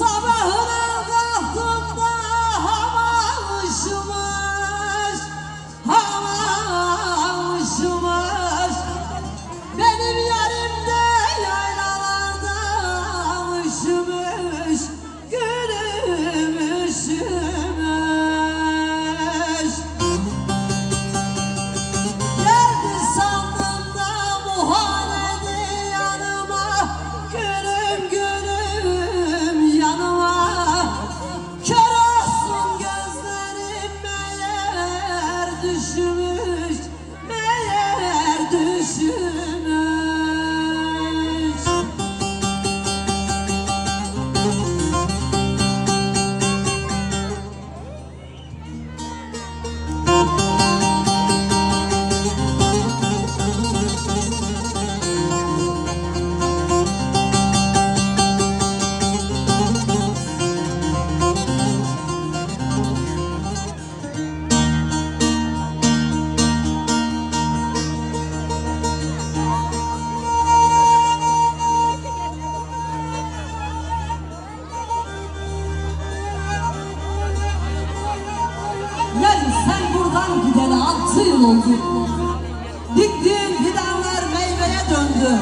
Sabah gideli altı yıl oldu. Diktiğin fidanlar meyveye döndü.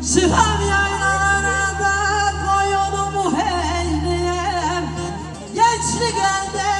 Şihem yaylalara da koyunumu heyleyem Gençlik elde